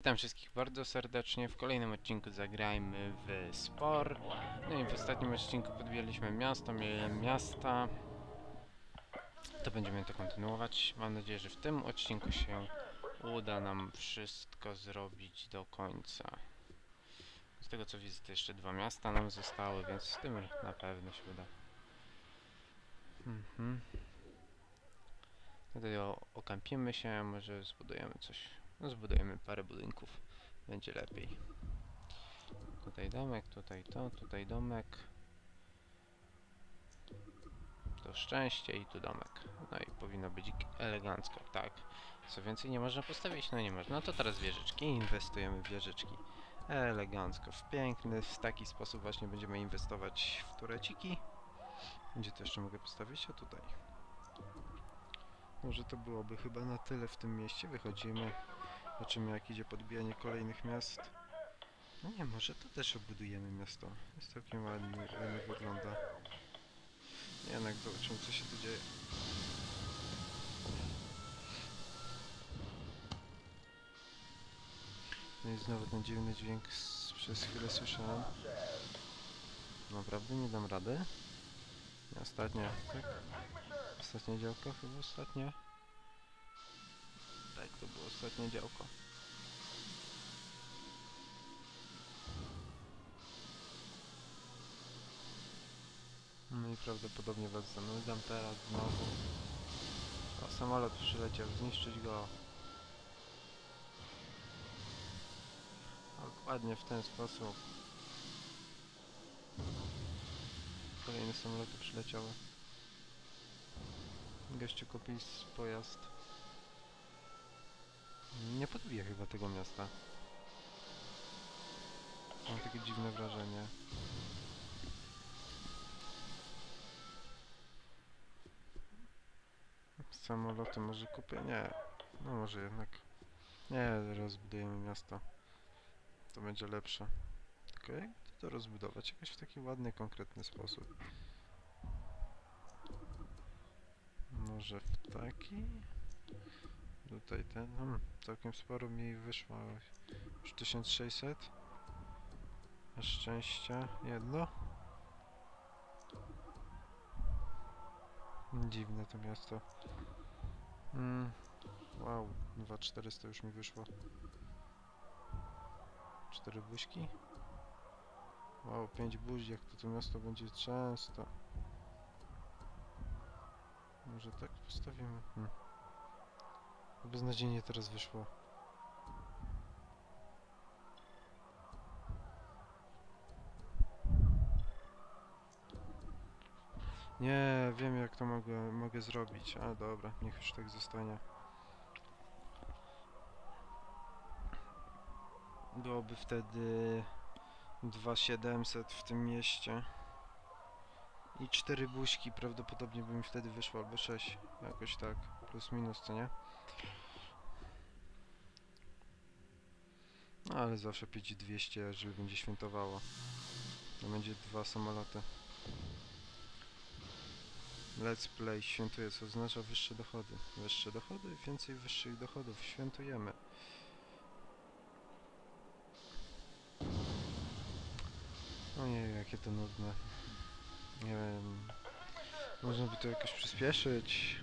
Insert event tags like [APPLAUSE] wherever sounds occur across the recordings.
Witam wszystkich bardzo serdecznie. W kolejnym odcinku zagrajmy w Spor. No i w ostatnim odcinku podbijaliśmy miasto, miałem miasta. To będziemy to kontynuować. Mam nadzieję, że w tym odcinku się uda nam wszystko zrobić do końca. Z tego co widzę, to jeszcze dwa miasta nam zostały, więc z tym na pewno się uda. Mhm. Tutaj o, okampimy się, może zbudujemy coś. No zbudujemy parę budynków. Będzie lepiej. Tutaj domek, tutaj to, tutaj domek. To szczęście i tu domek. No i powinno być elegancko, tak. Co więcej nie można postawić? No nie można. No to teraz wieżyczki. Inwestujemy w wieżyczki. Elegancko, w piękny, w taki sposób właśnie będziemy inwestować w tureciki. Gdzie to jeszcze mogę postawić? A tutaj. Może to byłoby chyba na tyle w tym mieście. Wychodzimy. Zobaczymy jak idzie podbijanie kolejnych miast. No nie, może to też obudujemy miasto. Jest całkiem ładnie, ładnie wygląda. Jednak zobaczymy co się tu dzieje. No i znowu ten dziwny dźwięk przez chwilę słyszałem. Naprawdę nie dam rady. Nie, Ostatnia, tak? Ostatnie działko chyba ostatnie. Tak, to było ostatnie działko. No i prawdopodobnie was zanudzam teraz znowu. O, samolot przyleciał, zniszczyć go. Dokładnie w ten sposób. Kolejne samoloty przyleciały. Gościu kupił s- pojazd. Nie podbija chyba tego miasta. Mam takie dziwne wrażenie. Samoloty może kupię? Nie. No może jednak. Nie, rozbudujemy miasto. To będzie lepsze. Tylko jak to rozbudować? Jakoś w taki ładny, konkretny sposób. Może w taki? Tutaj ten, hmm, całkiem sporo mi wyszło. Już 1600. Na szczęście jedno. Dziwne to miasto. Mm, wow, 2400 już mi wyszło. Cztery buźki. Wow, 5 buzi, jak to to miasto będzie często. Może tak postawimy. Hmm. Beznadziejnie teraz wyszło. Nie, wiem jak to mogę, mogę zrobić. A dobra, niech już tak zostanie. Byłoby wtedy 2700 w tym mieście. I cztery buźki prawdopodobnie by mi wtedy wyszło, albo 6. Jakoś tak. Plus minus, co nie? No ale zawsze 5200, jeżeli będzie świętowało. To będzie dwa samoloty. Let's play świętuje, co oznacza wyższe dochody. Wyższe dochody, więcej wyższych dochodów. Świętujemy. Ojej, jakie to nudne. Nie wiem. Można by to jakoś przyspieszyć.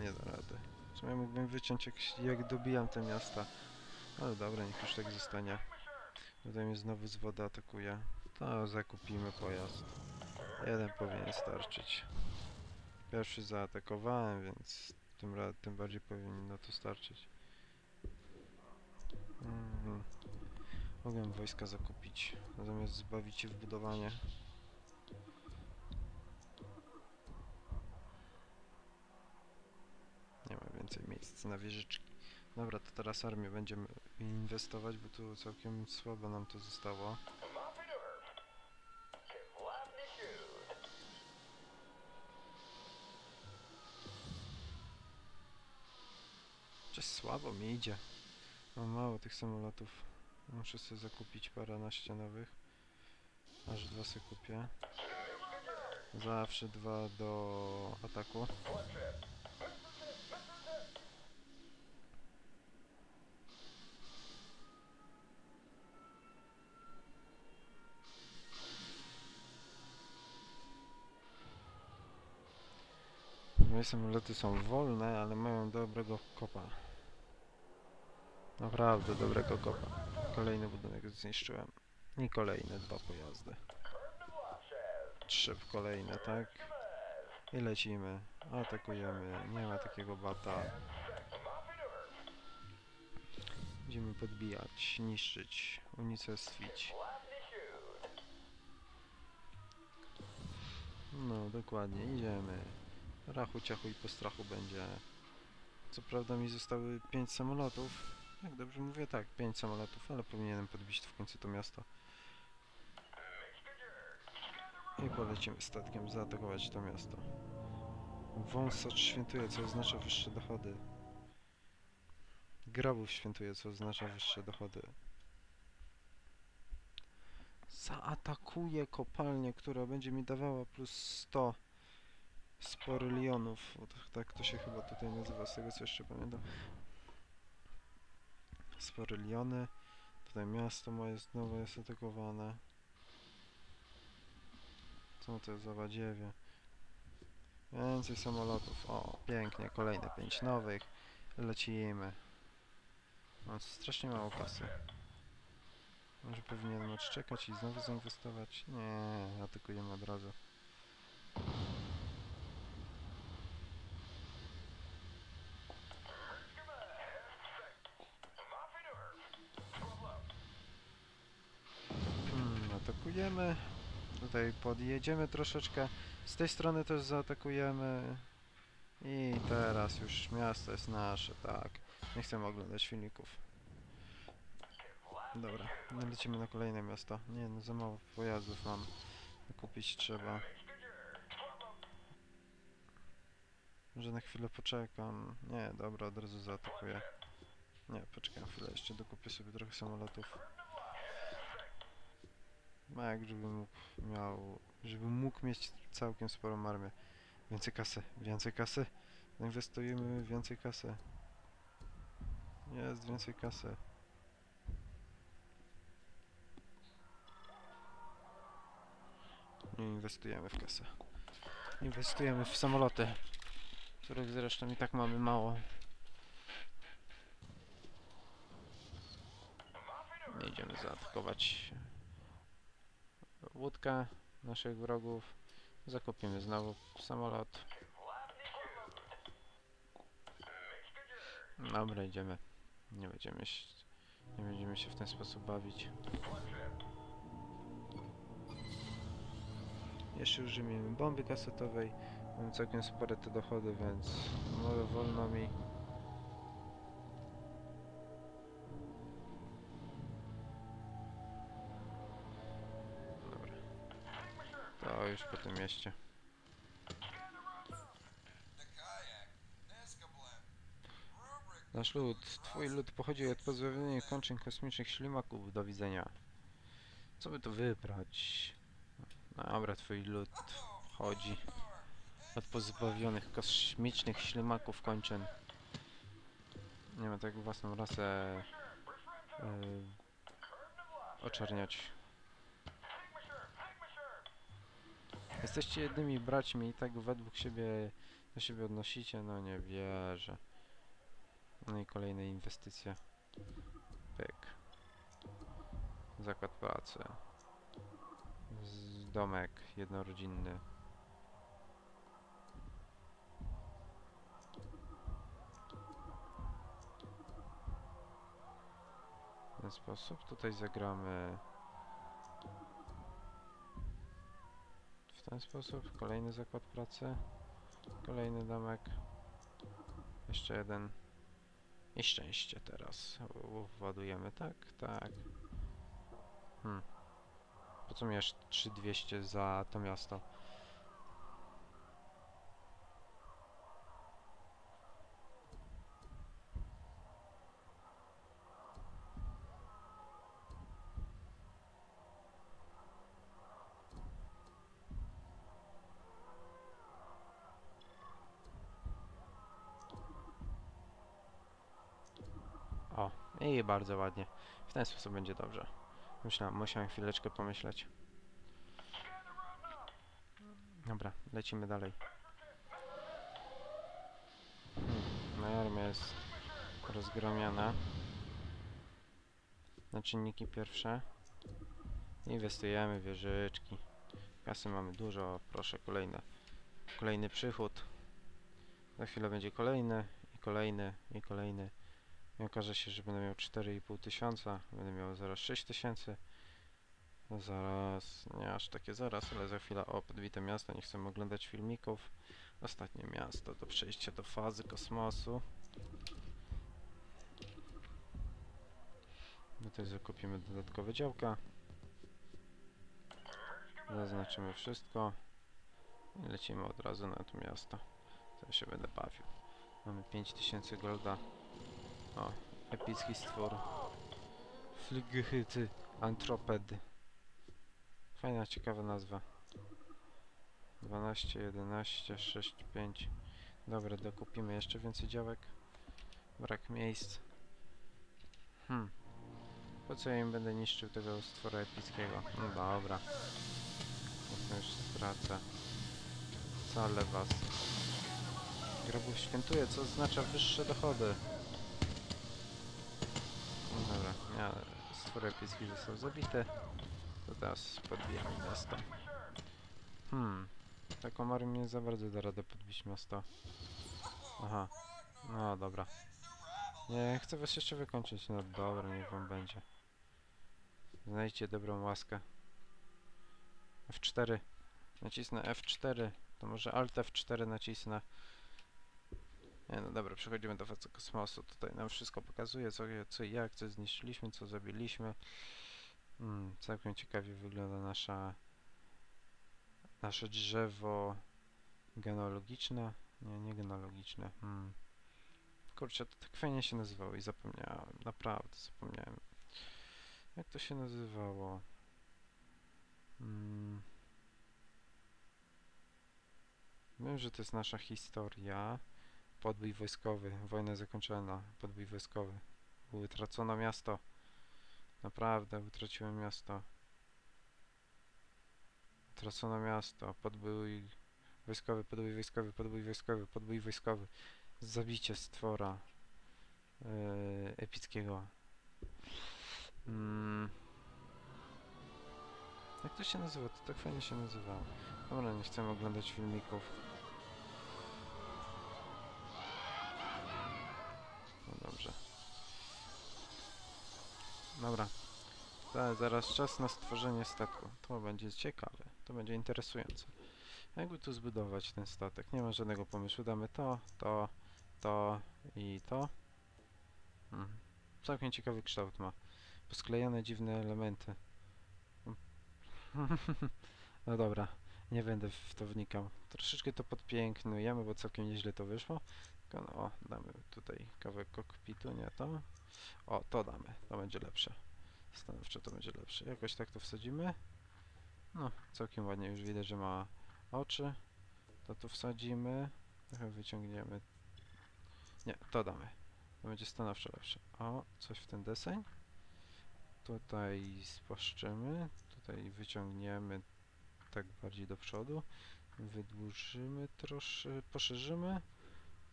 Nie da rady. Sumie mógłbym wyciąć jak, jak dobijam te miasta. Ale dobra, niech już tak zostanie. Tutaj mnie znowu z wody atakuje. To zakupimy pojazd. Jeden powinien starczyć. Pierwszy zaatakowałem, więc tym, tym bardziej powinno to starczyć. Mhm. Mogłem wojska zakupić, zamiast zbawić się w budowanie. Nie ma więcej na wieżyczki. Dobra, to teraz armię będziemy inwestować, bo tu całkiem słabo nam to zostało. Chociaż słabo mi idzie. Mam mało tych samolotów. Muszę sobie zakupić paranaście nowych. Aż dwa sobie kupię. Zawsze dwa do ataku. Moje samoloty są wolne, ale mają dobrego kopa. Naprawdę dobrego kopa. Kolejny budynek zniszczyłem. I kolejne dwa pojazdy. Trzy kolejne, tak? I lecimy. Atakujemy. Nie ma takiego bata. Będziemy podbijać, niszczyć, unicestwić. No, dokładnie, idziemy. Rachu, ciachu i po strachu będzie. Co prawda mi zostały 5 samolotów. Jak dobrze mówię, tak, 5 samolotów, ale powinienem podbić w końcu to miasto. I polecimy statkiem zaatakować to miasto. Wąsacz świętuje, co oznacza wyższe dochody. Grabów świętuje, co oznacza wyższe dochody. Zaatakuje kopalnię, która będzie mi dawała plus 100 sporylionów. O, tak, to się chyba tutaj nazywa, z tego co jeszcze pamiętam. Sporyliony. Tutaj miasto moje znowu jest atakowane. Co to jest za badziewie? Więcej samolotów. O, pięknie. Kolejne pięć nowych. Lecimy. Mam strasznie mało kasy. Może powinienem odczekać i znowu zainwestować? Nie, atakujemy od razu. Hmm, atakujemy. Tutaj podjedziemy troszeczkę. Z tej strony też zaatakujemy. I teraz już miasto jest nasze, tak. Nie chcemy oglądać filmików. Dobra, no lecimy na kolejne miasto. Nie no, za mało pojazdów mam. Kupić trzeba. Może na chwilę poczekam. Nie, dobra, od razu zaatakuję. Nie, poczekam chwilę, jeszcze dokupię sobie trochę samolotów. No jak żebym mógł, miał, żebym mógł mieć całkiem sporą armię. Więcej kasy, więcej kasy. Inwestujemy więcej kasy. Jest więcej kasy. Nie inwestujemy w kasę. Inwestujemy w samoloty, których zresztą i tak mamy mało. Nie idziemy zaatakować łódkę naszych wrogów. Zakopimy znowu samolot. Dobra, idziemy. Nie będziemy się, nie będziemy się w ten sposób bawić. Jeszcze użyjemy bomby kasetowej. Mam całkiem spore te dochody, więc może wolno mi. Już po tym mieście. Nasz lud, twój lud pochodzi od pozbawionych kończyn kosmicznych ślimaków. Do widzenia. Co by to wybrać? Dobra, twój lud chodzi od pozbawionych kosmicznych ślimaków kończyn. Nie ma tak własną rasę yy, oczerniać. Jesteście jednymi braćmi i tak według siebie do siebie odnosicie? No nie wierzę. No i kolejne inwestycje. Pyk. Zakład pracy. Z domek jednorodzinny. W ten sposób tutaj zagramy w ten sposób. Kolejny zakład pracy. Kolejny domek. Jeszcze jeden. I szczęście teraz. Władujemy, tak? Tak. Hmm. Po co mi aż 3200 za to miasto? O, i bardzo ładnie. W ten sposób będzie dobrze. Myślałem, musiałem chwileczkę pomyśleć. Dobra, lecimy dalej. Moja armia jest rozgromiona. Na czynniki pierwsze. Inwestujemy w wieżyczki. Kasy mamy dużo, proszę, kolejne. Kolejny przychód. Za chwilę będzie kolejny, i kolejny, i kolejny. I okaże się, że będę miał 4,5 tysiąca, będę miał zaraz 6 tysięcy. Zaraz, nie aż takie zaraz, ale za chwilę o, podbite miasto, nie chcemy oglądać filmików. Ostatnie miasto do przejścia do fazy kosmosu. Tutaj zakupimy dodatkowe działka. Zaznaczymy wszystko. I lecimy od razu na to miasto. To się będę bawił. Mamy 5000 golda. O, epicki stwór. Flyghyty Antroped. Fajna, ciekawa nazwa. 12, 11, 6, 5. Dobra, dokupimy jeszcze więcej działek. Brak miejsc. Hmm. Po co ja im będę niszczył tego stwora epickiego? No dobra. Już stracę. Wcale was. Grabów świętuje, co oznacza wyższe dochody. Stwór epicki został zabity. To teraz podbijamy miasto. Hmm. Taką armię nie za bardzo da radę podbić miasto. Aha. No dobra. Nie, chcę was jeszcze wykończyć. No dobra, niech wam będzie. Znajdźcie dobrą łaskę. F4. Nacisnę F4. To może Alt F4 nacisnę. No dobra, przechodzimy do fazy kosmosu. Tutaj nam wszystko pokazuje, co, co jak, co zniszczyliśmy, co zabiliśmy. Hmm, całkiem ciekawie wygląda nasza nasze drzewo genealogiczne. Nie, nie genealogiczne. Hmm. Kurczę, to tak fajnie się nazywało i zapomniałem. Naprawdę zapomniałem. Jak to się nazywało? Hmm. Wiem, że to jest nasza historia. Podbój wojskowy, wojna zakończona, podbój wojskowy. Utracono miasto. Naprawdę, utraciłem miasto. Utracono miasto, podbój wojskowy, podbój wojskowy, podbój wojskowy, podbój wojskowy. Zabicie stwora yy, epickiego. Mm. Jak to się nazywa? To tak fajnie się nazywało. Dobra, nie chcemy oglądać filmików. Dobra. Zaraz czas na stworzenie statku. To będzie ciekawe. To będzie interesujące. Jakby tu zbudować ten statek? Nie ma żadnego pomysłu. Damy to, to, to i to. Hmm. Całkiem ciekawy kształt ma. Posklejane dziwne elementy. [LAUGHS] no dobra, nie będę w to wnikał. Troszeczkę to podpięknujemy, bo całkiem nieźle to wyszło. Tylko no, o, damy tutaj kawałek kokpitu, nie to. O, to damy, to będzie lepsze. Stanowczo to będzie lepsze. Jakoś tak to wsadzimy. No, całkiem ładnie już widać, że ma oczy. To tu wsadzimy. Trochę wyciągniemy. Nie, to damy. To będzie stanowczo lepsze. O, coś w ten deseń. Tutaj spłaszczymy. Tutaj wyciągniemy tak bardziej do przodu. Wydłużymy troszkę, poszerzymy.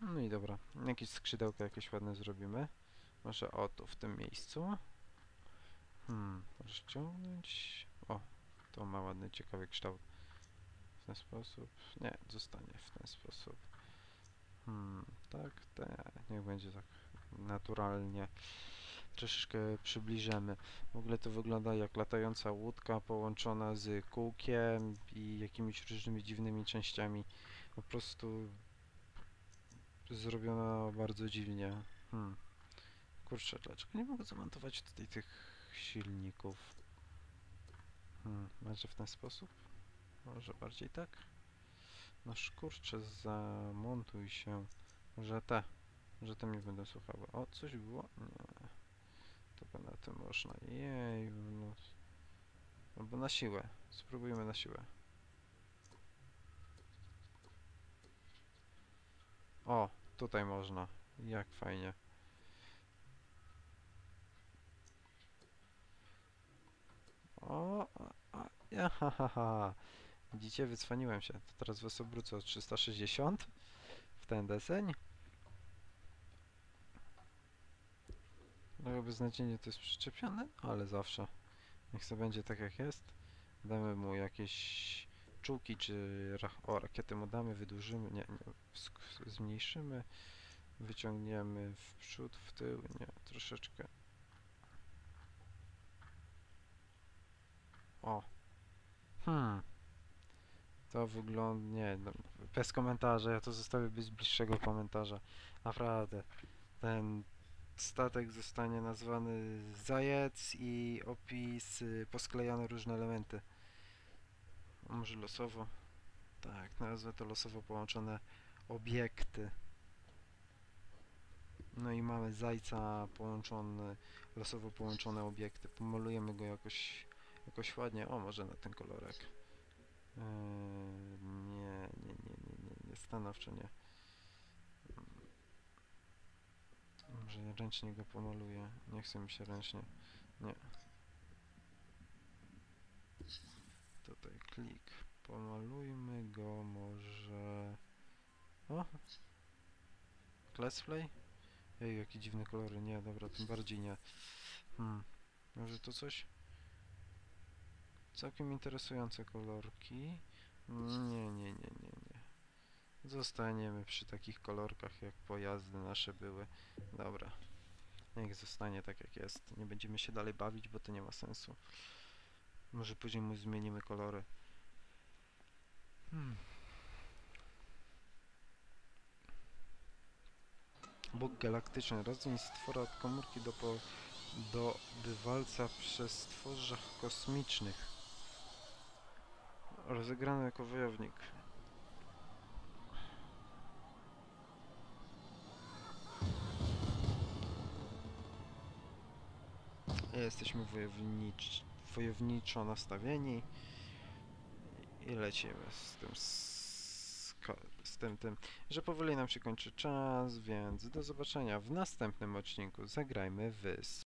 No i dobra. Jakieś skrzydełka jakieś ładne zrobimy. Może o tu, w tym miejscu. Hmm, rozciągnąć. O, to ma ładny, ciekawy kształt. W ten sposób. Nie, zostanie w ten sposób. Hmm, tak, te, niech będzie tak naturalnie. Troszeczkę przybliżymy. W ogóle to wygląda jak latająca łódka połączona z kółkiem i jakimiś różnymi dziwnymi częściami. Po prostu zrobiona bardzo dziwnie. Hmm. Kurczę, dlaczego nie mogę zamontować tutaj tych silników? Hmm, może w ten sposób? Może bardziej tak? No kurczę, zamontuj się. Że te, że te mnie będą słuchały. O, coś było? Nie. To na tym można. Jej, no. Albo na siłę. Spróbujmy na siłę. O, tutaj można. Jak fajnie. O, a, ja, ha, ha, ha. Widzicie, wycwaniłem się. To teraz was obrócę o 360 w ten deseń. Trochę beznadziejnie to jest przyczepione, ale zawsze. Niech to będzie tak jak jest. Damy mu jakieś czułki, czy o, rakiety mu damy, wydłużymy, nie, nie zmniejszymy, wyciągniemy w przód, w tył, nie, troszeczkę. O. Hmm. To wygląda, nie, no, bez komentarza, ja to zostawię bez bliższego komentarza. Naprawdę. Ten statek zostanie nazwany Zajec i opis y, posklejane różne elementy. A Może losowo? Tak, nazwę to losowo połączone obiekty. No i mamy zajca połączony, losowo połączone obiekty. Pomalujemy go jakoś, jakoś ładnie. O, może na ten kolorek. Eee, nie, nie, nie, nie, nie, nie, stanowczo nie. Może ręcznie go pomaluję. Nie chce mi się ręcznie. Nie. Tutaj klik. Pomalujmy go może... O! Classplay? Ej, jakie dziwne kolory. Nie, dobra, tym bardziej nie. Hmm. Może to coś? Całkiem interesujące kolorki. Nie, nie, nie, nie, nie. Zostaniemy przy takich kolorkach, jak pojazdy nasze były. Dobra. Niech zostanie tak jak jest. Nie będziemy się dalej bawić, bo to nie ma sensu. Może później mu zmienimy kolory. Hmm. Bóg galaktyczny. Rodzeń stwora od komórki do, po, do bywalca przez stworzach kosmicznych. Rozegrany jako wojownik. Jesteśmy wojownicz, wojowniczo nastawieni i lecimy z tym, z, tym, tym, że powoli nam się kończy czas, więc do zobaczenia w następnym odcinku. Zagrajmy w